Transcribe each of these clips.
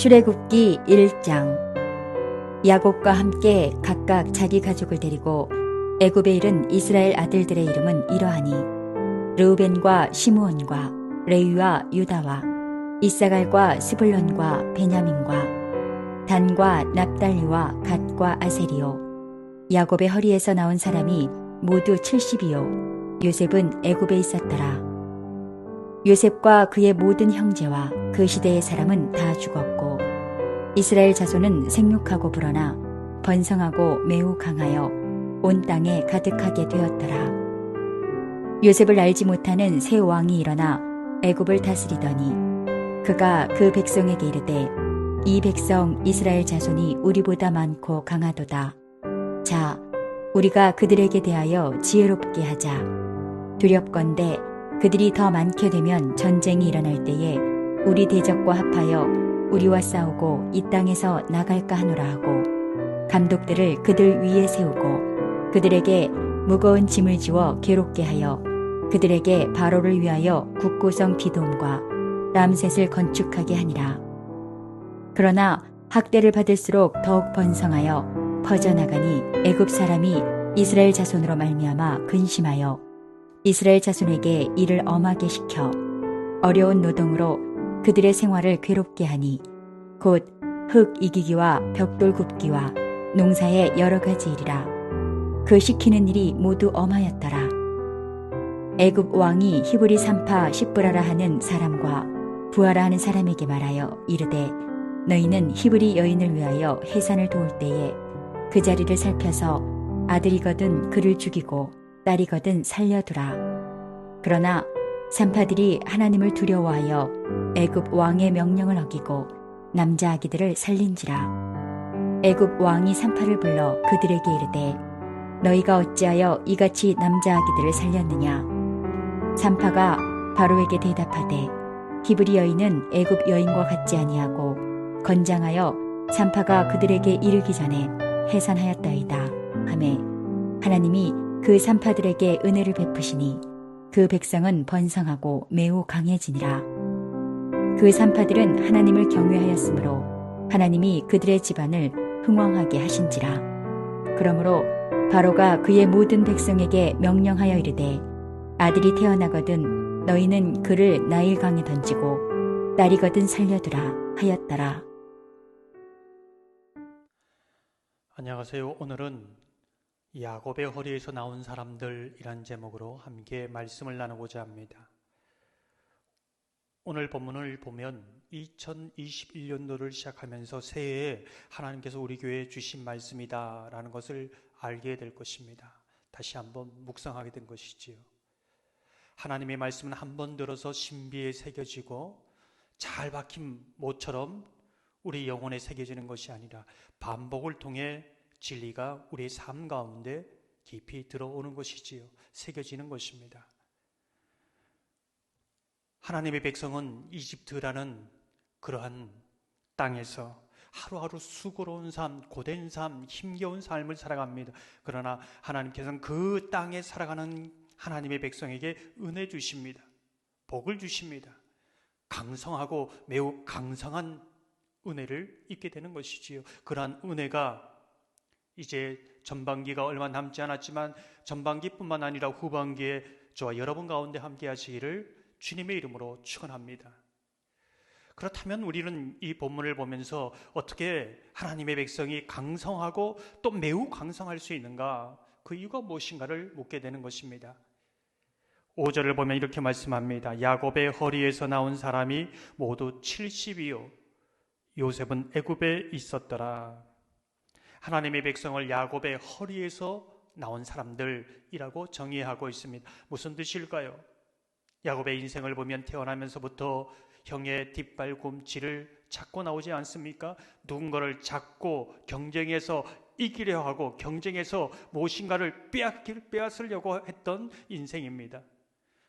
출애굽기 1장. 야곱과 함께 각각 자기 가족을 데리고 애굽에 이른 이스라엘 아들들의 이름은 이러하니 르우벤과 시므온과 레위와 유다와 이사갈과 스불론과 베냐민과 단과 납달리와 갓과 아세리오 야곱의 허리에서 나온 사람이 모두 70이요. 요셉은 애굽에 있었더라. 요셉과 그의 모든 형제와 그 시대의 사람은 다 죽었고 이스라엘 자손은 생육하고 불어나 번성하고 매우 강하여 온 땅에 가득하게 되었더라. 요셉을 알지 못하는 새 왕이 일어나 애굽을 다스리더니 그가 그 백성에게 이르되 이 백성 이스라엘 자손이 우리보다 많고 강하도다. 자, 우리가 그들에게 대하여 지혜롭게 하자. 두렵건대 그들이 더 많게 되면 전쟁이 일어날 때에 우리 대적과 합하여 우리와 싸우고 이 땅에서 나갈까 하노라 하고 감독들을 그들 위에 세우고 그들에게 무거운 짐을 지워 괴롭게 하여 그들에게 바로를 위하여 국고성 비돔과 람셋을 건축하게 하니라. 그러나 학대를 받을수록 더욱 번성하여 퍼져나가니 애굽 사람이 이스라엘 자손으로 말미암아 근심하여 이스라엘 자손에게 일을 엄하게 시켜 어려운 노동으로 그들의 생활을 괴롭게 하니 곧 흙 이기기와 벽돌 굽기와 농사의 여러 가지 일이라 그 시키는 일이 모두 엄하였더라 애굽 왕이 히브리 산파 십브라라 하는 사람과 부하라 하는 사람에게 말하여 이르되 너희는 히브리 여인을 위하여 해산을 도울 때에 그 자리를 살펴서 아들이거든 그를 죽이고 딸이거든 살려두라. 그러나 산파들이 하나님을 두려워하여 애굽 왕의 명령을 어기고 남자 아기들을 살린지라. 애굽 왕이 산파를 불러 그들에게 이르되 너희가 어찌하여 이같이 남자 아기들을 살렸느냐? 산파가 바로에게 대답하되 히브리 여인은 애굽 여인과 같지 아니하고 건장하여 산파가 그들에게 이르기 전에 해산하였다이다. 하매 하나님이 그 산파들에게 은혜를 베푸시니 그 백성은 번성하고 매우 강해지니라. 그 산파들은 하나님을 경외하였으므로 하나님이 그들의 집안을 흥왕하게 하신지라. 그러므로 바로가 그의 모든 백성에게 명령하여 이르되 아들이 태어나거든 너희는 그를 나일강에 던지고 딸이거든 살려두라 하였더라. 안녕하세요. 오늘은 야곱의 허리에서 나온 사람들이란 제목으로 함께 말씀을 나누고자 합니다. 오늘 본문을 보면 2021년도를 시작하면서 새해에 하나님께서 우리 교회에 주신 말씀이다라는 것을 알게 될 것입니다. 다시 한번 묵상하게 된 것이지요. 하나님의 말씀은 한 번 들어서 신비에 새겨지고 잘 박힌 모처럼 우리 영혼에 새겨지는 것이 아니라 반복을 통해 진리가 우리의 삶 가운데 깊이 들어오는 것이지요. 새겨지는 것입니다. 하나님의 백성은 이집트라는 그러한 땅에서 하루하루 수고로운 삶, 고된 삶, 힘겨운 삶을 살아갑니다. 그러나 하나님께서는 그 땅에 살아가는 하나님의 백성에게 은혜 주십니다. 복을 주십니다. 강성하고 매우 강성한 은혜를 입게 되는 것이지요. 그러한 은혜가 이제 전반기가 얼마 남지 않았지만 전반기뿐만 아니라 후반기에 저와 여러분 가운데 함께 하시기를 주님의 이름으로 축원합니다. 그렇다면 우리는 이 본문을 보면서 어떻게 하나님의 백성이 강성하고 또 매우 강성할 수 있는가? 그 이유가 무엇인가를 묻게 되는 것입니다. 5절을 보면 이렇게 말씀합니다. 야곱의 허리에서 나온 사람이 모두 70이요. 요셉은 애굽에 있었더라. 하나님의 백성을 야곱의 허리에서 나온 사람들이라고 정의하고 있습니다. 무슨 뜻일까요? 야곱의 인생을 보면 태어나면서부터 형의 뒷발꿈치를 잡고 나오지 않습니까? 누군가를 잡고 경쟁에서 이기려 하고 경쟁에서 무엇인가를 빼앗길 빼앗으려고 했던 인생입니다.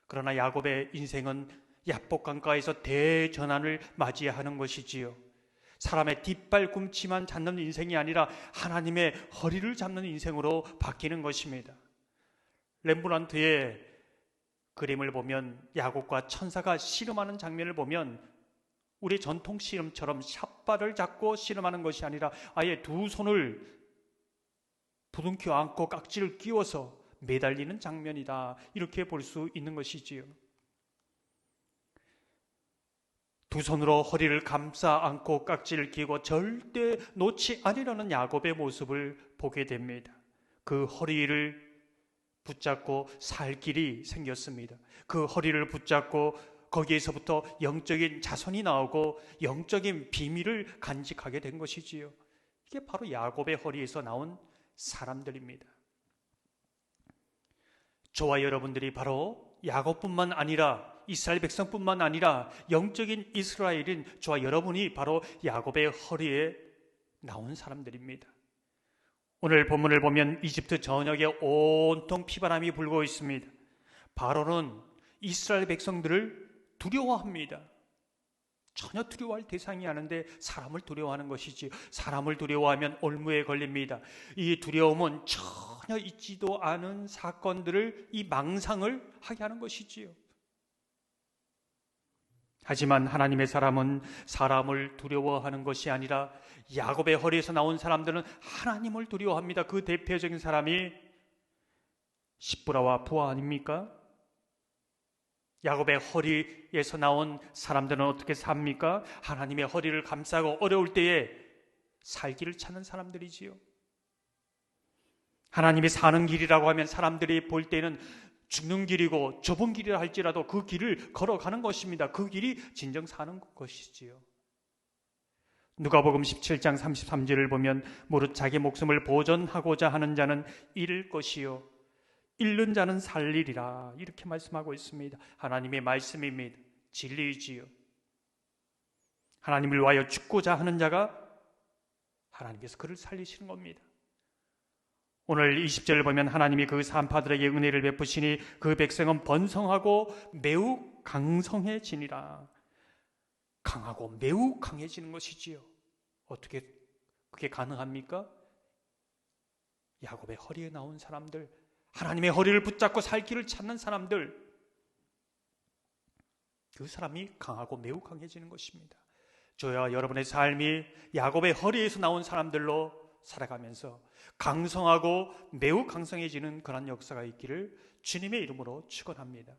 그러나 야곱의 인생은 야복강가에서 대전환을 맞이하는 것이지요. 사람의 뒷발꿈치만 잡는 인생이 아니라 하나님의 허리를 잡는 인생으로 바뀌는 것입니다. 렘브란트의 그림을 보면 야곱과 천사가 씨름하는 장면을 보면 우리 전통 씨름처럼 샷발을 잡고 씨름하는 것이 아니라 아예 두 손을 부둥켜 안고 깍지를 끼워서 매달리는 장면이다. 이렇게 볼 수 있는 것이지요. 두 손으로 허리를 감싸 안고 깍지를 끼고 절대 놓지 아니라는 야곱의 모습을 보게 됩니다. 그 허리를 붙잡고 살 길이 생겼습니다. 그 허리를 붙잡고 거기에서부터 영적인 자손이 나오고 영적인 비밀을 간직하게 된 것이지요. 이게 바로 야곱의 허리에서 나온 사람들입니다. 저와 여러분들이 바로 야곱뿐만 아니라 이스라엘 백성뿐만 아니라 영적인 이스라엘인 저와 여러분이 바로 야곱의 허리에 나온 사람들입니다. 오늘 본문을 보면 이집트 전역에 온통 피바람이 불고 있습니다. 바로는 이스라엘 백성들을 두려워합니다. 전혀 두려워할 대상이 아닌데 사람을 두려워하는 것이지 사람을 두려워하면 올무에 걸립니다. 이 두려움은 전혀 있지도 않은 사건들을 이 망상을 하게 하는 것이지요. 하지만 하나님의 사람은 사람을 두려워하는 것이 아니라 야곱의 허리에서 나온 사람들은 하나님을 두려워합니다. 그 대표적인 사람이 십부라와 부하 아닙니까? 야곱의 허리에서 나온 사람들은 어떻게 삽니까? 하나님의 허리를 감싸고 어려울 때에 살기를 찾는 사람들이지요. 하나님이 사는 길이라고 하면 사람들이 볼 때는 죽는 길이고 좁은 길이라 할지라도 그 길을 걸어가는 것입니다. 그 길이 진정 사는 것이지요. 누가복음 17장 33절을 보면 무릇 자기 목숨을 보존하고자 하는 자는 잃을 것이요 잃는 자는 살리리라 이렇게 말씀하고 있습니다. 하나님의 말씀입니다. 진리이지요. 하나님을 위하여 죽고자 하는 자가 하나님께서 그를 살리시는 겁니다. 오늘 20절을 보면 하나님이 그 산파들에게 은혜를 베푸시니 그 백성은 번성하고 매우 강성해지니라. 강하고 매우 강해지는 것이지요. 어떻게 그게 가능합니까? 야곱의 허리에 나온 사람들, 하나님의 허리를 붙잡고 살 길을 찾는 사람들, 그 사람이 강하고 매우 강해지는 것입니다. 저와 여러분의 삶이 야곱의 허리에서 나온 사람들로 살아가면서 강성하고 매우 강성해지는 그런 역사가 있기를 주님의 이름으로 축원합니다.